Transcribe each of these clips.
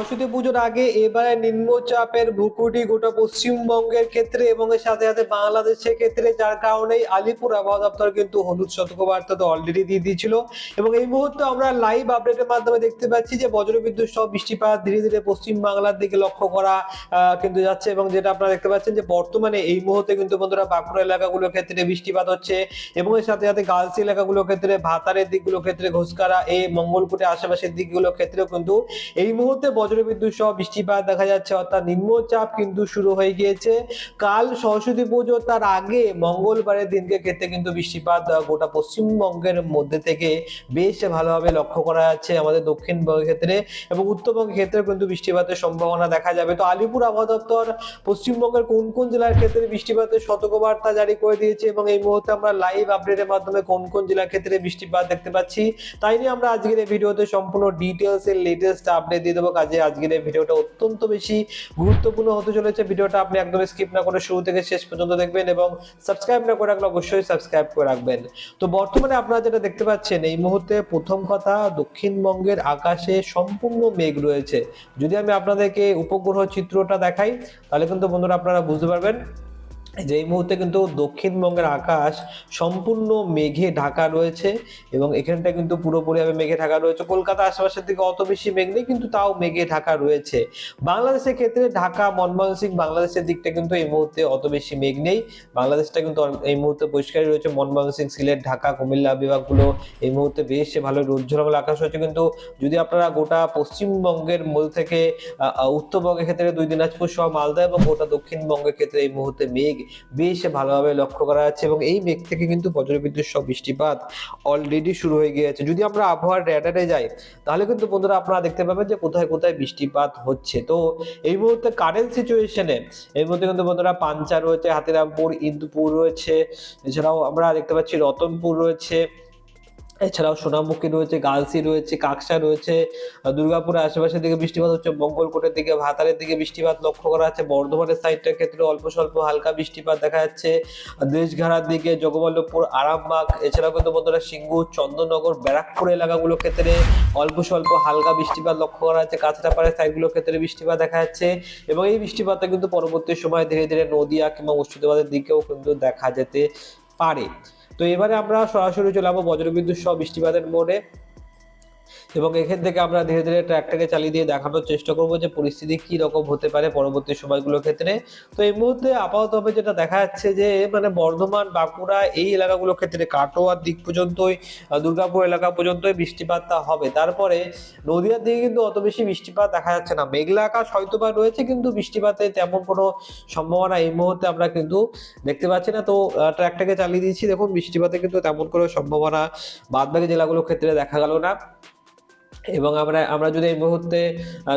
সরস্বতী পুজোর আগে এবারে নিম্নচাপের ভুকুটি গোটা পশ্চিমবঙ্গের ক্ষেত্রে এবং এর সাথে সাথে বাংলাদেশের ক্ষেত্রে, যার কারণেই আলিপুর আবহাওয়া দপ্তর কিন্তু হলুদ সতর্কবার্তা তো অলরেডি দিয়ে দিয়েছিল। এবং এই মুহূর্তে আমরা লাইভ আপডেটের মাধ্যমে দেখতে পাচ্ছি যে বজ্রবিদ্যুৎ সহ বৃষ্টিপাত ধীরে ধীরে পশ্চিম বাংলার দিকে লক্ষ্য করা কিন্তু যাচ্ছে এবং যেটা আপনারা দেখতে পাচ্ছেন যে বর্তমানে এই মুহূর্তে কিন্তু বন্ধুরা বাঁকুড়া এলাকাগুলোর ক্ষেত্রে বৃষ্টিপাত হচ্ছে এবং এর সাথে সাথে গার্লস এলাকাগুলোর ক্ষেত্রে, ভাতারের দিকগুলোর ক্ষেত্রে ঘোষকারা, এই মঙ্গলকুটে আশেপাশের দিকগুলোর ক্ষেত্রেও কিন্তু এই মুহূর্তে বজ্রবিদ্যুৎ সহ বৃষ্টিপাত দেখা যাচ্ছে, অর্থাৎ নিম্নচাপ কিন্তু শুরু হয়ে গিয়েছে। কাল সরস্বতী পুজো তার আগে মঙ্গলবারের দিনকে ক্ষেত্রে কিন্তু বৃষ্টিপাত গোটা পশ্চিমবঙ্গের মধ্যে থেকে বেশ ভালোভাবে লক্ষ্য করা যাচ্ছে আমাদের দক্ষিণবঙ্গের ক্ষেত্রে এবং উত্তরবঙ্গের ক্ষেত্রে কিন্তু বৃষ্টিপাতের সম্ভাবনা দেখা যাবে। তো আলিপুর আবহাওয়া দপ্তর পশ্চিমবঙ্গের কোন কোন জেলার ক্ষেত্রে বৃষ্টিপাতের সতর্কবার্তা জারি করে দিয়েছে এবং এই মুহূর্তে আমরা লাইভ আপডেটের মাধ্যমে কোন কোন জেলার ক্ষেত্রে বৃষ্টিপাত দেখতে পাচ্ছি, তাই নিয়ে আমরা আজকের এই ভিডিওতে সম্পূর্ণ ডিটেলস এর লেটেস্ট আপডেট দিয়ে দেবো। কাজে আজকের এই ভিডিওটা অত্যন্ত বেশি গুরুত্বপূর্ণ হতে চলেছে। ভিডিওটা আপনি একদম স্কিপ না করে শুরু থেকে শেষ পর্যন্ত দেখবেন এবং সাবস্ক্রাইব না করে রাখলে অবশ্যই সাবস্ক্রাইব করে রাখবেন। তো বর্তমানে আপনারা যেটা দেখতে পাচ্ছেন, এই মুহূর্তে প্রথম কথা দক্ষিণবঙ্গের আকাশে সম্পূর্ণ মেঘ রয়েছে। যদি আমি আপনাদেরকে উপগ্রহ চিত্রটা দেখাই, তাহলে কিন্তু বন্ধুরা আপনারা বুঝতে পারবেন যে এই মুহূর্তে কিন্তু দক্ষিণবঙ্গের আকাশ সম্পূর্ণ মেঘে ঢাকা রয়েছে এবং এখানটা কিন্তু পুরোপুরিভাবে মেঘে ঢাকা রয়েছে। কলকাতা আশেপাশের দিকে অত বেশি মেঘ নেই, কিন্তু তাও মেঘে ঢাকা রয়েছে। বাংলাদেশের ক্ষেত্রে ঢাকা, মনমোহন সিং বাংলাদেশের দিকটা কিন্তু এই মুহূর্তে অত বেশি মেঘ নেই। বাংলাদেশটা কিন্তু এই মুহূর্তে পরিষ্কারই রয়েছে। মনমোহন সিং সিলেট, ঢাকা, কুমিল্লা বিভাগগুলো এই মুহূর্তে বেশ ভালো রোদ ঝলমল আকাশ হয়েছে কিন্তু যদি আপনারা গোটা পশ্চিমবঙ্গের মূল থেকে উত্তরবঙ্গের ক্ষেত্রে দুই দিনাজপুর সহ মালদা এবং গোটা দক্ষিণবঙ্গের ক্ষেত্রে এই মুহূর্তে মেঘ বেশ ভালোভাবে লক্ষ্য করা যাচ্ছে এবং এই মেঘ থেকে কিন্তু বজ্রবিদ্যুৎ সব বৃষ্টিপাত অলরেডি শুরু হয়ে গিয়েছে। যদি আমরা আবহাওয়ার র্যাডারে যাই, তাহলে কিন্তু বন্ধুরা আপনারা দেখতে পাবেন যে কোথায় কোথায় বৃষ্টিপাত হচ্ছে। তো এই মুহূর্তে কারেন্ট সিচুয়েশনে এই মুহূর্তে কিন্তু বন্ধুরা পাঞ্চা রয়েছে, হাতিরামপুর, ইন্দুপুর রয়েছে, এছাড়াও আমরা দেখতে পাচ্ছি রতনপুর রয়েছে এছাড়াও সোনামুখী রয়েছে, গালসি রয়েছে, কাকসা রয়েছে দুর্গাপুরের আশেপাশের দিকে বৃষ্টিপাত হচ্ছে, মঙ্গলকোটের দিকে, ভাতারের দিকে বৃষ্টিপাত লক্ষ্য করা যাচ্ছে, বর্ধমানের সাইডটার ক্ষেত্রে অল্প স্বল্প হালকা বৃষ্টিপাত দেখা যাচ্ছে দেশঘাড়ার দিকে জগবল্লভপুর আরামবাগ, এছাড়াও কিন্তু বন্ধুরা সিঙ্গুর, চন্দননগর, ব্যারাকপুর এলাকাগুলোর ক্ষেত্রে অল্প স্বল্প হালকা বৃষ্টিপাত লক্ষ্য করা যাচ্ছে, কাছড়াপাড়ের সাইডগুলোর ক্ষেত্রে বৃষ্টিপাত দেখা যাচ্ছে, এবং এই বৃষ্টিপাতটা কিন্তু পরবর্তী সময় ধীরে ধীরে নদিয়া কিংবা মুর্শিদাবাদের দিকেও কিন্তু দেখা যেতে পারে। তো এবারে আমরা সরাসরি চলে যাব বজ্রবিদ্যুৎ সহ বৃষ্টিপাতের মোড়ে। এবং এখান থেকে আমরা ধীরে ধীরে ট্র্যাকটাকে চালিয়ে দিয়ে দেখানোর চেষ্টা করব যে পরিস্থিতি কি রকম হতে পারে পরবর্তী সময়গুলোর ক্ষেত্রে। তো এই মুহূর্তে আপাততভাবে যেটা দেখা যাচ্ছে যে মানে বর্ধমান, বাঁকুড়া এই এলাকাগুলোর ক্ষেত্রে কাটোয়ার দিক পর্যন্তই দুর্গাপুর এলাকা পর্যন্তই বৃষ্টিপাতটা হবে। তারপরে নদীয়ার দিকে কিন্তু অত বেশি বৃষ্টিপাত দেখা যাচ্ছে না। মেঘলা আকাশ হয়তো বা রয়েছে, কিন্তু বৃষ্টিপাতে তেমন কোনো সম্ভাবনা এই মুহূর্তে আমরা কিন্তু দেখতে পাচ্ছি না। তো ট্র্যাকটাকে চালিয়ে দিয়েছি। দেখুন, বৃষ্টিপাতে কিন্তু তেমন কোনো সম্ভাবনা বাদবাকি জেলাগুলোর ক্ষেত্রে দেখা গেল না। এবং আমরা আমরা যদি এই মুহূর্তে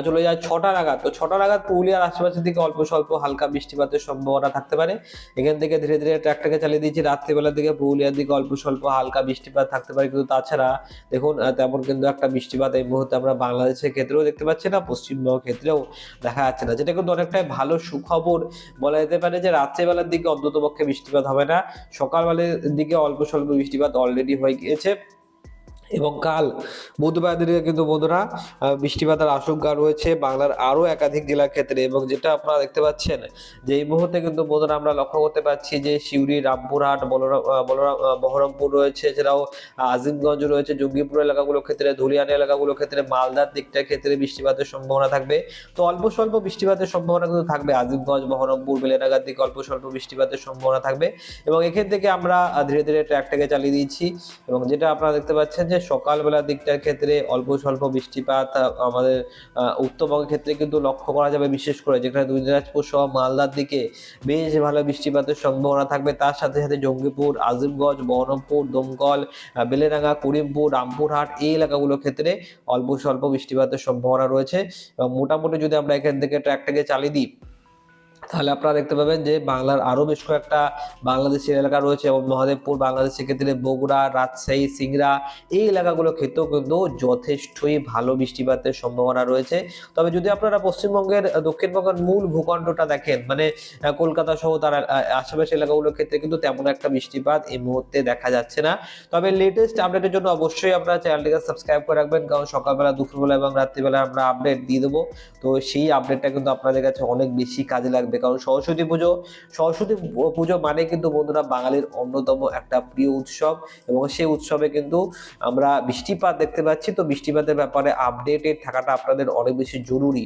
চলে যাই ছটা নাগাদ, তো ছটা নাগাদ পুরুলিয়ার আশেপাশের দিকে অল্প স্বল্প হালকা বৃষ্টিপাতের সম্ভাবনা থাকতে পারে। এখান থেকে ধীরে ধীরে ট্র্যাকটাকে চালিয়ে দিয়েছি। রাত্রিবেলার দিকে পুরুলিয়ার দিকে অল্প স্বল্প হালকা বৃষ্টিপাত থাকতে পারে। কিন্তু তাছাড়া দেখুন তেমন কিন্তু একটা বৃষ্টিপাত এই মুহূর্তে আমরা বাংলাদেশের ক্ষেত্রেও দেখতে পাচ্ছি না, পশ্চিমবঙ্গের ক্ষেত্রেও দেখা যাচ্ছে না, যেটা কিন্তু অনেকটাই ভালো সুখবর। বলা যেতে পারে যে রাত্রিবেলার দিকে অন্তত পক্ষে বৃষ্টিপাত হবে না। সকালবেলার দিকে অল্প স্বল্প বৃষ্টিপাত অলরেডি হয়ে গিয়েছে। এবং কাল বুধবার দিকে কিন্তু বন্ধুরা বৃষ্টিপাতের আশঙ্কা রয়েছে বাংলার আরও একাধিক জেলার ক্ষেত্রে এবং যেটা আপনারা দেখতে পাচ্ছেন যে এই মুহূর্তে কিন্তু বন্ধুরা আমরা লক্ষ্য করতে পারছি যে সিউড়ি, রামপুরহাট বলরাম বহরমপুর রয়েছে, এছাড়াও আজিমগঞ্জ রয়েছে, জঙ্গিপুর এলাকাগুলোর ক্ষেত্রে, ধুলিয়ান এলাকাগুলোর ক্ষেত্রে, মালদার দিকটার ক্ষেত্রে বৃষ্টিপাতের সম্ভাবনা থাকবে। তো অল্প স্বল্প বৃষ্টিপাতের সম্ভাবনা কিন্তু থাকবে আজিমগঞ্জ, বহরমপুর বেলেনাগার দিকে অল্প স্বল্প বৃষ্টিপাতের সম্ভাবনা থাকবে। এবং এখান থেকে আমরা ধীরে ধীরে ট্র্যাকটাকে চালিয়ে দিয়েছি এবং যেটা আপনারা দেখতে পাচ্ছেন যে সকালবেলার দিকটার ক্ষেত্রে অল্প স্বল্প বৃষ্টিপাত আমাদের উত্তরবঙ্গের ক্ষেত্রে কিন্তু লক্ষ্য করা যাবে বিশেষ করে যেখানে দুই দিনাজপুর সহ মালদার দিকে বেশ ভালো বৃষ্টিপাতের সম্ভাবনা থাকবে। তার সাথে সাথে জঙ্গিপুর, আজিমগঞ্জ, বহরমপুর, দমকল বেলেডাঙ্গা, করিমপুর, রামপুরহাট এই এলাকাগুলোর ক্ষেত্রে অল্প স্বল্প বৃষ্টিপাতের সম্ভাবনা রয়েছে। এবং মোটামুটি যদি আমরা এখান থেকে ট্র্যাকটাকে চালিয়ে দিই তাহলে আপনারা দেখতে পাবেন যে বাংলার আরও বেশ কয়েকটা বাংলাদেশের এলাকা রয়েছে এবং মহাদেবপুর বাংলাদেশের ক্ষেত্রে বগুড়া, রাজশাহী, সিংড়া এই এলাকাগুলোর ক্ষেত্রেও কিন্তু যথেষ্টই ভালো বৃষ্টিপাতের সম্ভাবনা রয়েছে। তবে যদি আপনারা পশ্চিমবঙ্গের দক্ষিণবঙ্গের মূল ভূখণ্ডটা দেখেন মানে কলকাতা সহ তার আশেপাশের এলাকাগুলোর ক্ষেত্রে কিন্তু তেমন একটা বৃষ্টিপাত এই মুহূর্তে দেখা যাচ্ছে না। তবে লেটেস্ট আপডেটের জন্য অবশ্যই আপনারা চ্যানেলটিকে সাবস্ক্রাইব করে রাখবেন, কারণ সকালবেলা, দুপুরবেলা এবং রাত্রিবেলা আমরা আপডেট দিয়ে দেবো। তো সেই আপডেটটা কিন্তু আপনাদের কাছে অনেক বেশি কাজে লাগবে। কারণ সরস্বতী পুজো সরস্বতী পুজো মানে কিন্তু বন্ধুরা বাঙালির অন্যতম একটা প্রিয় উৎসব এবং সেই উৎসবে কিন্তু আমরা বৃষ্টিপাত দেখতে পাচ্ছি। তো বৃষ্টিপাতের ব্যাপারে আপডেটেড থাকাটা আপনাদের অনেক বেশি জরুরি।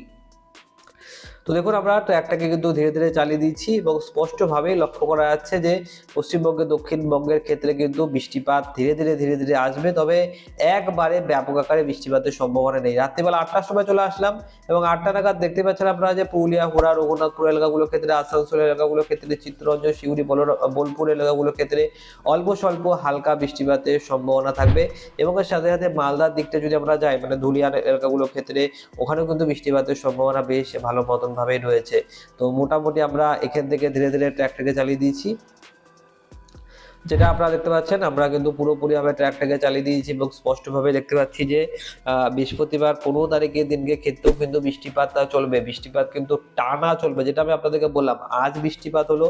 তো দেখুন আমরা ট্র্যাকটাকে কিন্তু ধীরে ধীরে চালিয়ে দিচ্ছি এবং স্পষ্টভাবেই লক্ষ্য করা যাচ্ছে যে পশ্চিমবঙ্গে, দক্ষিণবঙ্গের ক্ষেত্রে কিন্তু বৃষ্টিপাত ধীরে ধীরে ধীরে ধীরে আসবে। তবে একবারে ব্যাপক আকারে বৃষ্টিপাতের সম্ভাবনা নেই। রাত্রিবেলা আটটার সময় চলে আসলাম এবং আটটা নাগাদ দেখতে পাচ্ছেন আপনারা যে পুরুলিয়া, হোড়া, রঘুনাথপুর এলাকাগুলোর ক্ষেত্রে, আসানসোল এলাকাগুলোর ক্ষেত্রে, চিত্তরঞ্জন, শিউরি বোলপুর এলাকাগুলোর ক্ষেত্রে অল্প স্বল্প হালকা বৃষ্টিপাতের সম্ভাবনা থাকবে। এবং এর সাথে সাথে মালদার দিকটা যদি আমরা যাই মানে ধুলিয়ান এলাকাগুলোর ক্ষেত্রে, ওখানেও কিন্তু বৃষ্টিপাতের সম্ভাবনা বেশ ভালো মতন ভাবেই রয়েছে। তো মোটামুটি আমরা এখান থেকে ধীরে ধীরে ট্র্যাকটাকে চালিয়ে দিয়েছি। যেটা আপনারা দেখতে পাচ্ছেন, আমরা কিন্তু পুরোপুরি ভাবে ট্র্যাকটাকে চালিয়ে দিয়েছি এবং স্পষ্টভাবে দেখতে পাচ্ছি যে বৃহস্পতিবার পনেরো তারিখের দিনকে ক্ষেত্রেও কিন্তু বৃষ্টিপাত চলবে। বৃষ্টিপাত কিন্তু টানা চলবে, যেটা আমি আপনাদেরকে বললাম। আজ বৃষ্টিপাত হলো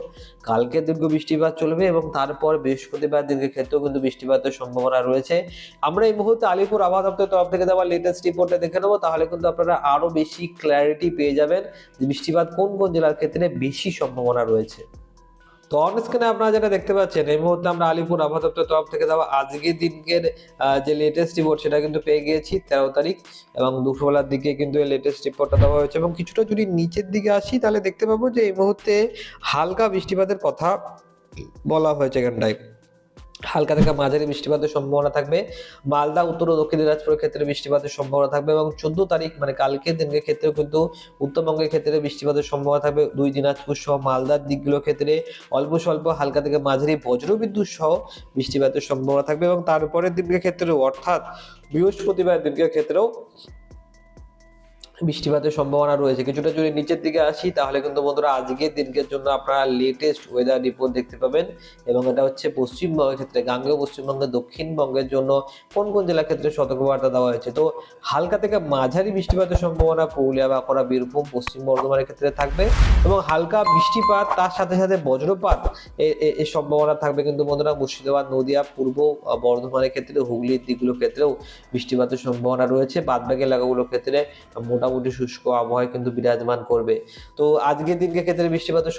কালকের দিনকে বৃষ্টিপাত চলবে এবং তারপর বৃহস্পতিবার দিনকে ক্ষেত্রেও কিন্তু বৃষ্টিপাতের সম্ভাবনা রয়েছে। আমরা এই মুহূর্তে আলিপুর আবহাওয়া দপ্তরের তরফ থেকে দেওয়া লেটেস্ট রিপোর্টে দেখে নেব, তাহলে কিন্তু আপনারা আরও বেশি ক্ল্যারিটি পেয়ে যাবেন যে বৃষ্টিপাত কোন কোন জেলার ক্ষেত্রে বেশি সম্ভাবনা রয়েছে। তো অন স্ক্রিনে আপনারা যেটা দেখতে পাচ্ছেন, এই মুহূর্তে আমরা আলিপুর আবহাওয়া তরফ থেকে দেওয়া আজকের দিনের যে লেটেস্ট রিপোর্ট সেটা কিন্তু পেয়ে গিয়েছি তেরো তারিখ এবং দুপুরবেলার দিকে কিন্তু এই লেটেস্ট রিপোর্টটা দেওয়া হয়েছে এবং কিছুটা যদি নিচের দিকে আসি তাহলে দেখতে পাবো যে এই মুহূর্তে হালকা বৃষ্টিপাতের কথা বলা হয়েছে এখানটায়। হালকা থেকে মাঝারি বৃষ্টিপাতের সম্ভাবনা থাকবে। মালদা, উত্তর ও দক্ষিণ দিনাজপুরের ক্ষেত্রে বৃষ্টিপাতের সম্ভাবনা থাকবে এবং চোদ্দ তারিখ মানে কালকের দিনের ক্ষেত্রেও কিন্তু উত্তরবঙ্গের ক্ষেত্রে বৃষ্টিপাতের সম্ভাবনা থাকবে। দুই দিনাজপুর সহ মালদার দিকগুলোর ক্ষেত্রে অল্প স্বল্প হালকা থেকে মাঝারি বজ্রবিদ্যুৎ সহ বৃষ্টিপাতের সম্ভাবনা থাকবে এবং তারপরের দিনকে ক্ষেত্রেও অর্থাৎ বৃহস্পতিবার দিনকে ক্ষেত্রেও বৃষ্টিপাতের সম্ভাবনা রয়েছে। কিছুটা যদি নিচের দিকে আসি, তাহলে কিন্তু বন্ধুরা আজকের দিনকের জন্য আপনারা লেটেস্ট ওয়েদার রিপোর্ট দেখতে পাবেন। এবং এটা হচ্ছে পশ্চিমবঙ্গের ক্ষেত্রে, গাঙ্গেয় পশ্চিমবঙ্গের দক্ষিণবঙ্গের জন্য কোন কোন জেলার ক্ষেত্রে সতর্কবার্তা দেওয়া হয়েছে। তো হালকা থেকে মাঝারি বৃষ্টিপাতের সম্ভাবনা পুরুলিয়া, বাঁকুড়া, বীরভূম, পশ্চিম বর্ধমানের ক্ষেত্রে থাকবে। এবং হালকা বৃষ্টিপাত, তার সাথে সাথে বজ্রপাত এর সম্ভাবনা থাকবে কিন্তু বন্ধুরা মুর্শিদাবাদ, নদিয়া, পূর্ব বর্ধমানের ক্ষেত্রে, হুগলির দিকগুলোর ক্ষেত্রেও বৃষ্টিপাতের সম্ভাবনা রয়েছে। বাদবাকি এলাকাগুলোর ক্ষেত্রে মোটামুটি শুষ্ক আবহাওয়া কিন্তু বিরাজমান করবে। তো আজকের দিনকে ক্ষেত্রে বৃষ্টিপাতের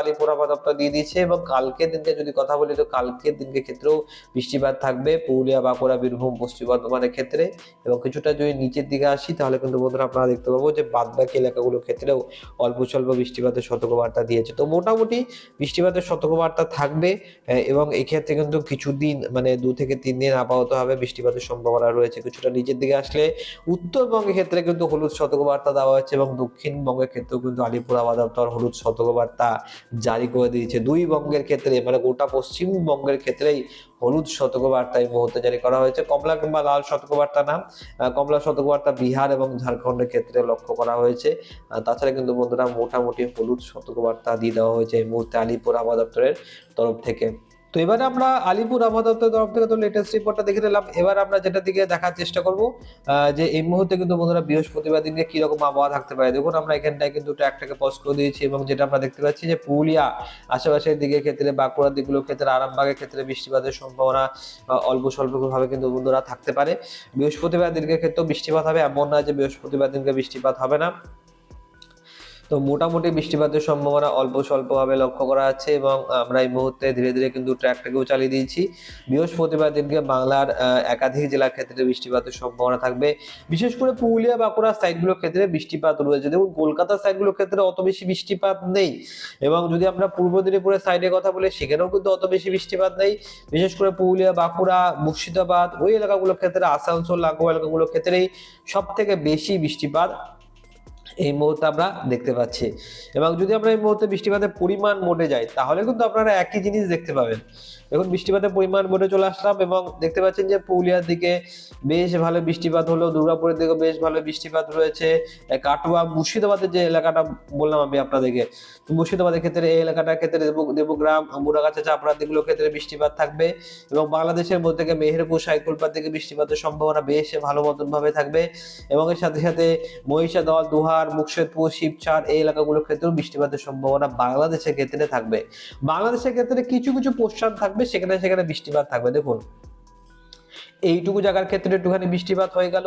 আলিপুর আবহাওয়া দপ্তর দিয়ে দিয়েছে এবং কালকের দিনকে যদি কথা বলি, তো কালকের দিনকে ক্ষেত্রেও বৃষ্টিপাত থাকবে পুরুলিয়া, বাঁকুড়া, বীরভূম, পশ্চিম বর্ধমানের ক্ষেত্রে এবং কিছুটা যদি নিচের দিকে আসি, তাহলে কিন্তু বন্ধুরা আপনারা দেখতে পাবো যে বাদবাকি এলাকাগুলোর ক্ষেত্রেও অল্প স্বল্প বৃষ্টিপাতের সতর্কবার্তা দিয়েছে। তো মোটামুটি বৃষ্টিপাতের সতর্কবার্তা থাকবে এবং এক্ষেত্রে কিন্তু কিছুদিন মানে দু থেকে তিন দিন আপাতত হবে বৃষ্টিপাতের সম্ভাবনা রয়েছে। কিছুটা নিচের দিকে আসলে উত্তরবঙ্গের ক্ষেত্রে কিন্তু হলুদ সতর্কবার্তা দেওয়া হয়েছে এবং দক্ষিণবঙ্গের ক্ষেত্রেও কিন্তু আলিপুর আবহাওয়া দপ্তর হলুদ সতর্কবার্তা জারি করে দিয়েছে। দুই বঙ্গের ক্ষেত্রে মানে গোটা পশ্চিমবঙ্গের ক্ষেত্রেই হলুদ সতর্কবার্তা এই মুহূর্তে জারি করা হয়েছে। কমলা কিংবা লাল সতর্কবার্তা না কমলা সতর্কবার্তা বিহার এবং ঝাড়খণ্ডের ক্ষেত্রে লক্ষ্য করা হয়েছে। তাছাড়া কিন্তু বন্ধুরা মোটামুটি হলুদ সতর্কবার্তা দিয়ে দেওয়া হয়েছে এই মুহূর্তে আলিপুর আবহাওয়া দপ্তরের তরফ থেকে। তো এবারে আমরা আলিপুর আবহাওয়া তরফ থেকে তো লেটেস্ট রিপোর্টটা দেখে নিলাম। এবার আমরা যেটা দিকে দেখার চেষ্টা করব যে এই মুহূর্তে কিন্তু বন্ধুরা বৃহস্পতিবার দিনকে কীরকম আবহাওয়া থাকতে পারে। দেখুন, আমরা এখানটায় কিন্তু ট্র্যাকটাকে পজ করে দিয়েছি এবং যেটা আমরা দেখতে পাচ্ছি যে পুরুলিয়া আশেপাশের দিকে ক্ষেত্রে, বাঁকুড়ার দিকগুলোর ক্ষেত্রে, আরামবাগের ক্ষেত্রে বৃষ্টিপাতের সম্ভাবনা অল্প স্বল্পভাবে কিন্তু বন্ধুরা থাকতে পারে। বৃহস্পতিবার দিনকে ক্ষেত্রেও বৃষ্টিপাত হবে, এমন না যে বৃহস্পতিবার দিনকে বৃষ্টিপাত হবে না। তো মোটামুটি বৃষ্টিপাতের সম্ভাবনা অল্প স্বল্পভাবে লক্ষ্য করা যাচ্ছে এবং আমরা এই মুহূর্তে ধীরে ধীরে কিন্তু ট্র্যাকটাকেও চালিয়ে দিয়েছি। বৃহস্পতিবার দিনকে বাংলার একাধিক জেলার ক্ষেত্রে বৃষ্টিপাতের সম্ভাবনা থাকবে। বিশেষ করে পুরুলিয়া, বাঁকুড়া সাইডগুলোর ক্ষেত্রে বৃষ্টিপাত রয়েছে। দেখুন কলকাতার সাইডগুলোর ক্ষেত্রে অত বেশি বৃষ্টিপাত নেই এবং যদি আমরা পূর্ব দিনাজপুরের সাইডের কথা বলি, সেখানেও কিন্তু অত বেশি বৃষ্টিপাত নেই। বিশেষ করে পুরুলিয়া, বাঁকুড়া, মুর্শিদাবাদ, ওই এলাকাগুলোর ক্ষেত্রে আসানসোল, লাগোয়া এলাকাগুলোর ক্ষেত্রেই সব থেকে বেশি বৃষ্টিপাত এই মুহূর্তে আমরা দেখতে পাচ্ছি। এবং যদি আমরা এই মুহূর্তে বৃষ্টিপাতের পরিমাণ মোটে যাই, তাহলে কিন্তু আপনারা একই জিনিস দেখতে পাবেন। দেখুন বৃষ্টিপাতের পরিমাণ মোটে চলে আসলাম এবং দেখতে পাচ্ছেন যে পুরুলিয়ার দিকে বেশ ভালো বৃষ্টিপাত হলো, দুর্গাপুরের দিকে বেশ ভালো বৃষ্টিপাত রয়েছে। কাটোয়া, মুর্শিদাবাদের যে এলাকাটা বললাম আমি আপনাদেরকে, মুর্শিদাবাদের ক্ষেত্রে এই এলাকাটার ক্ষেত্রে দেব- দেবগ্রাম মুরাগাছা চাপড়া দিকগুলোর ক্ষেত্রে বৃষ্টিপাত থাকবে এবং বাংলাদেশের মধ্যে থেকে মেহেরপুর সাইকুলপার থেকে বৃষ্টিপাতের সম্ভাবনা বেশ ভালো মতন ভাবে থাকবে এবং এর সাথে সাথে মহিষাদল, দুহার মুকশেদপুর শিবচার এই এলাকাগুলোর ক্ষেত্রেও বৃষ্টিপাতের সম্ভাবনা বাংলাদেশের ক্ষেত্রে থাকবে। বাংলাদেশের ক্ষেত্রে কিছু কিছু পোর্শন থাকবে সেখানে সেখানে বৃষ্টিপাত থাকবে। দেখুন এইটুকু জায়গার ক্ষেত্রে একটুখানি বৃষ্টিপাত হয়ে গেল।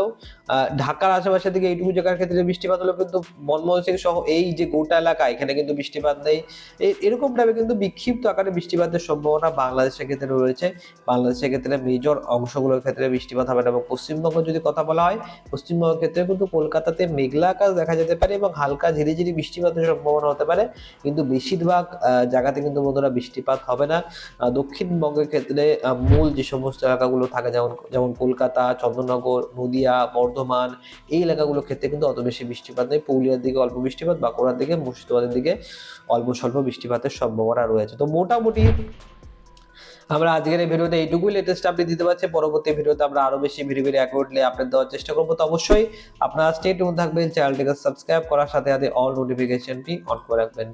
ঢাকার আশেপাশের দিকে এইটুকু জায়গার ক্ষেত্রে বৃষ্টিপাত হলো কিন্তু মনমোহন সিং সহ এই যে গোটা এলাকা, এখানে কিন্তু বৃষ্টিপাত নেই। এরকম টাইপে কিন্তু বিক্ষিপ্ত আকারে বৃষ্টিপাতের সম্ভাবনা বাংলাদেশের ক্ষেত্রে রয়েছে। বাংলাদেশের ক্ষেত্রে মেজর অংশগুলোর ক্ষেত্রে বৃষ্টিপাত হবে না এবং পশ্চিমবঙ্গ যদি কথা বলা হয়, পশ্চিমবঙ্গের ক্ষেত্রে কিন্তু কলকাতাতে মেঘলা আকাশ দেখা যেতে পারে এবং হালকা ঝিরিঝিরি বৃষ্টিপাতের সম্ভাবনা হতে পারে। কিন্তু বেশিরভাগ জায়গাতে কিন্তু বন্ধুরা বৃষ্টিপাত হবে না। দক্ষিণবঙ্গের ক্ষেত্রে মূল যে সমস্ত এলাকাগুলো থাকে যেমন যেমন কলকাতা, চন্দ্রনগর, নদিয়া, বর্ধমান, এই এলাকাগুলোর ক্ষেত্রে কিন্তু অত বেশি বৃষ্টিপাত নেই। পুরুলিয়ার দিকে অল্প বৃষ্টিপাত, বাঁকুড়ার দিকে মুর্শিদাবাদের দিকে অল্প স্বল্প বৃষ্টিপাতের সম্ভাবনা রয়েছে। তো মোটামুটি আমরা আজকের এই ভিডিওতে এইটুকুই লেটেস্ট আপডেট দিতে পারছি। পরবর্তী ভিডিওতে আমরা আরও বেশি ভিডিও ভিডিও অ্যাকুরেটলি আপডেট দেওয়ার চেষ্টা করব। তো অবশ্যই আপনারা স্টেট থাকবেন চ্যানেলটিকে সাবস্ক্রাইব করার সাথে সাথে অল নোটিফিকেশনটি অন করে রাখবেন।